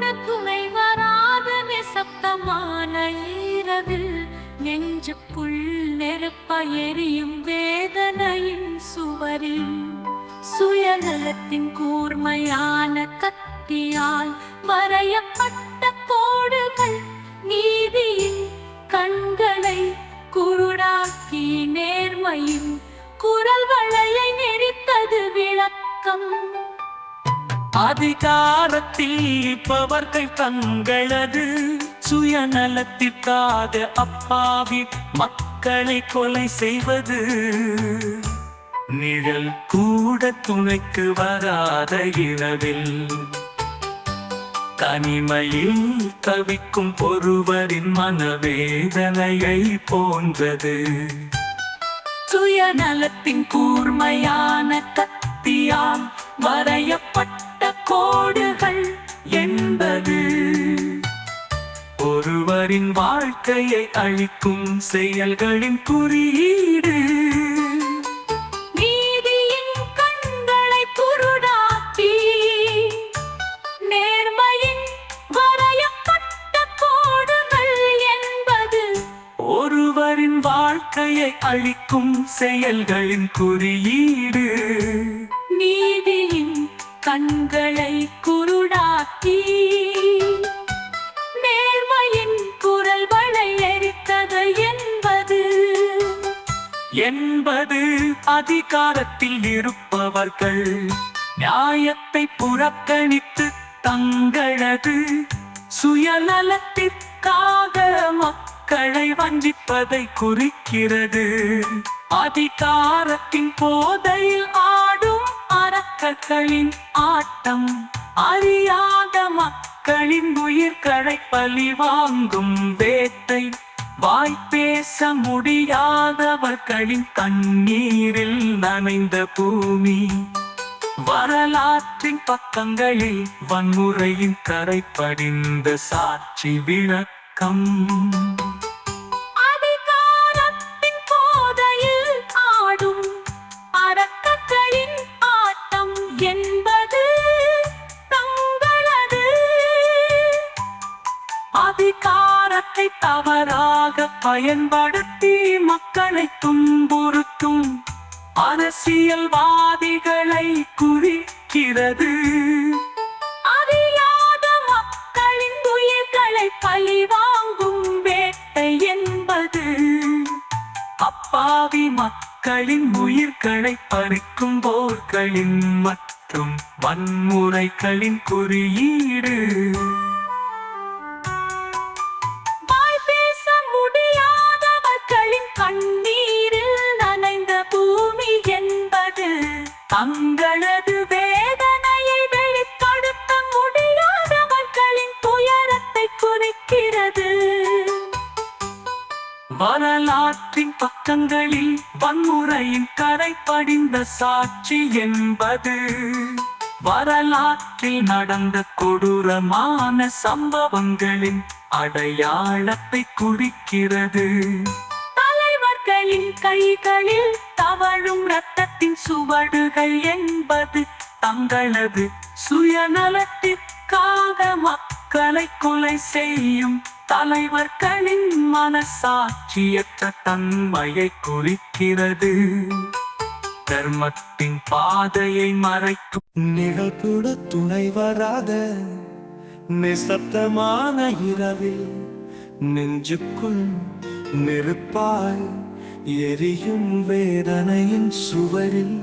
கூட துணை வராத நிசப்தமான ஈரவில் நெஞ்சுக்குள் நெருப்ப எரியும் வேதனையின் சுவரில். சுயநலத்தின் கூர்மையான கத்தியால் வரையப்பட்ட கோடு அதிகாரத்தில் இருப்பவர்கள் தங்களது சுயநலத்திற்காக அப்பாவி மக்களை கொலை செய்வது. நிழல் கூட துணைக்கு வராத இரவில் தனிமையில் தவிக்கும் ஒருவரின் மனவேதனையை போன்றது. சுயநலத்தின் கூர்மையான கத்தியால் வரையப்பட்ட கோடுகள் என்பது ஒருவரின் வாழ்க்கையை அழிக்கும் செயல்களின் குறியீடு. என்பது ஒருவரின் வாழ்க்கையை அழிக்கும் செயல்களின் குறியீடு. நீதியின் கண்களை குருடாக்கி நேர்மையின் குரல் வளையரித்தது என்பது. என்பது அதிகாரத்தில் இருப்பவர்கள். நியாயத்தை புறக்கணித்து தங்களது சுயநலத்திற்காக மக்களை வஞ்சிப்பதை குறிக்கிறது. அதிகாரத்தின் போதையில் ஆ அரக்கர்களின் ஆட்டம் அறியாத மக்களின் உயிர் உயிர்களை வாங்கும் வேட்டை வாய் பேச முடியாதவர்களின் கண்ணீரில் நனைந்த பூமி. வரலாற்றின் பக்கங்களில் வன்முறையின் கரை படிந்த சாட்சி விளக்கம். அதிகாரத்தை தவறாக பயன்படுத்தி மக்களை துன்புறுத்தும் அரசியல்வாதிகளை குறிக்கிறது அறியாத மக்களின் உயிர்களை பழிவாங்கும் வேட்டை என்பது அப்பாவி மக்களின் உயிர்களை பறிக்கும் போர்களின் மற்றும் வன்முறைகளின் குறியீடு. பக்கங்களில் வன்முறையின் கரை படிந்த சாட்சி என்பது வரலாற்றில் நடந்த கொடூரமான சம்பவங்களின் அடையாளத்தை குறிக்கிறது. தலைவர்களின் கைகளில் தவழும் ரத்தத்தின் சுவடுகள் என்பது தங்களது சுயநலத்திற்காக மக்களை கொலை செய்யும் தலைவர்களின் மனசாட்சியற்ற தன்மையை குறிக்கிறது. தர்மத்தின் பாதையை மறைக்கும் நிகழ்கூட துணை வராத நிசப்தமான இரவில் நெஞ்சுக்குள் நெருப்பாய் எரியும் வேதனையின் சுவரில்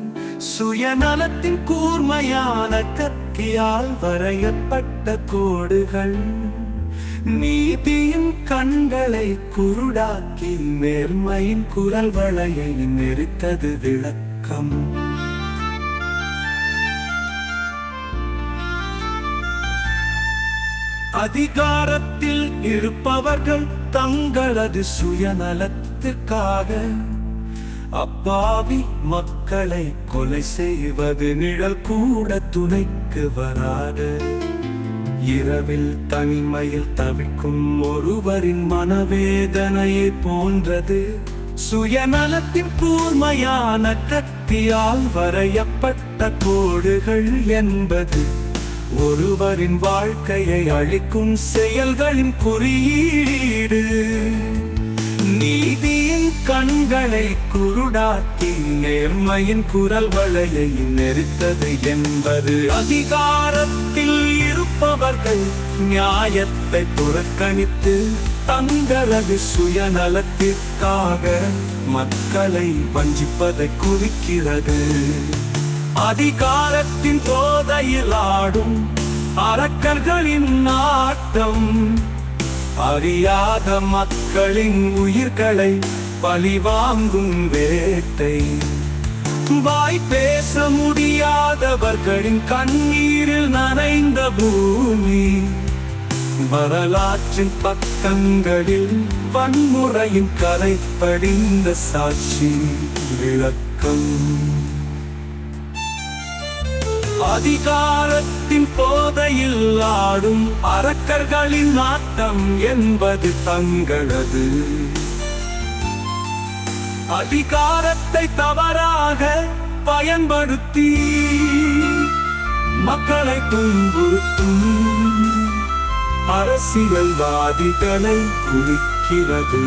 சுயநலத்தின் கூர்மையான கத்தியால் வரையப்பட்ட கோடுகள். நீதியின் கண்களை குருடாக்கி நேர்மையின் குரல் வளையை நெறித்தது விளக்கம். அதிகாரத்தில் இருப்பவர்கள் தங்களது சுயநலத்துக்காக அப்பாவி மக்களை கொலை செய்வது நிழல் கூட துணைக்கு வராது. இரவில் தனிமையில் தவிக்கும் ஒருவரின் மனவேதனையை போன்றது. சுயநலத்தின் கூர்மையான கத்தியால் வரையப்பட்ட கோடுகள் என்பது. ஒருவரின் வாழ்க்கையை அழிக்கும் செயல்களின் குறியீடு. கண்களை குருடாக்கி நேர்மையின் குரல் வளையை நெறித்தது என்பது. அதிகாரத்தில் இருப்பவர்கள் நியாயத்தை புறக்கணித்து தங்களது சுயநலத்திற்காக மக்களை வஞ்சிப்பதை குறிக்கிறது. அதிகாரத்தின் போதையில் ஆடும் அரக்கர்களின் நாட்டம் அறியாத மக்களின் உயிர்களை பழிவாங்கும் வேட்டை. வாய் பேச முடியாதவர்களின் கண்ணீரில் நனைந்த பூமி. வரலாற்றின் பக்கங்களில் வன்முறையின் கரை படிந்த சாட்சி விளக்கம். அதிகாரத்தின் போதையில் ஆடும் அரக்கர்களின் நாட்டம் என்பது தங்களது அதிகாரத்தை தவறாக பயன்படுத்தி மக்களை துன்புறுத்தும் அரசியல்வாதிகளை குறிக்கிறது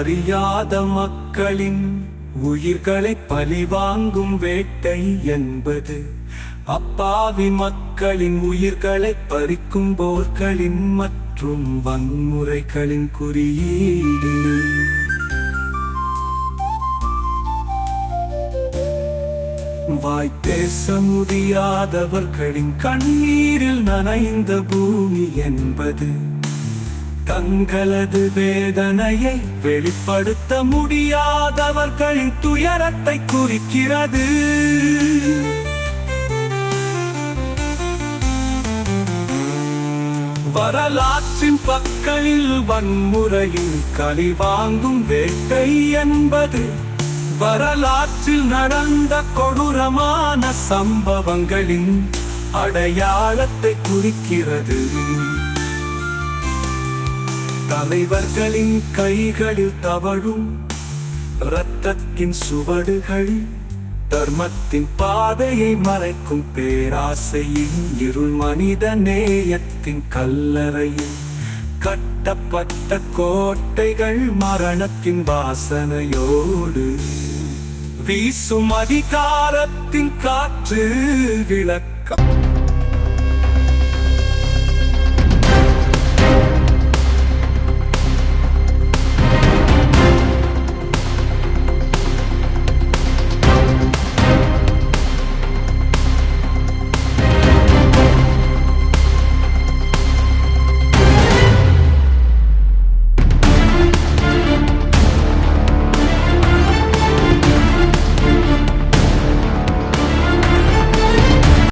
அறியாத மக்களின் உயிர்களை பழிவாங்கும் வேட்டை என்பது அப்பாவி மக்களின் உயிர்களை பறிக்கும் போர்களின் மற்றும் வன்முறைகளின் குறியீடு. வாய் பேச முடியாதவர்களின் கண்ணீரில் நனைந்த பூமி என்பது தங்களது வேதனையை வெளிப்படுத்த முடியாதவர்களின் துயரத்தை குறிக்கிறது. வரலாற்றின் பக்கலில் வன்முறையில் களி வாங்கும் வேட்டை என்பது வரலாற்றில் நடந்த கொடூரமான சம்பவங்களின் அடையாளத்தை குறிக்கிறது. தலைவர்களின் கைகளில் தவழும் இரத்தத்தின் சுவடுகள் தர்மத்தின் பாதையை மறைக்கும் பேராசையின் இருள் மனித நேயத்தின் கல்லறையில் கட்டப்பட்ட கோட்டைகள் மரணத்தின் வாசனையோடு வீசும் அதிகாரத்தின் காற்று விளக்கம்.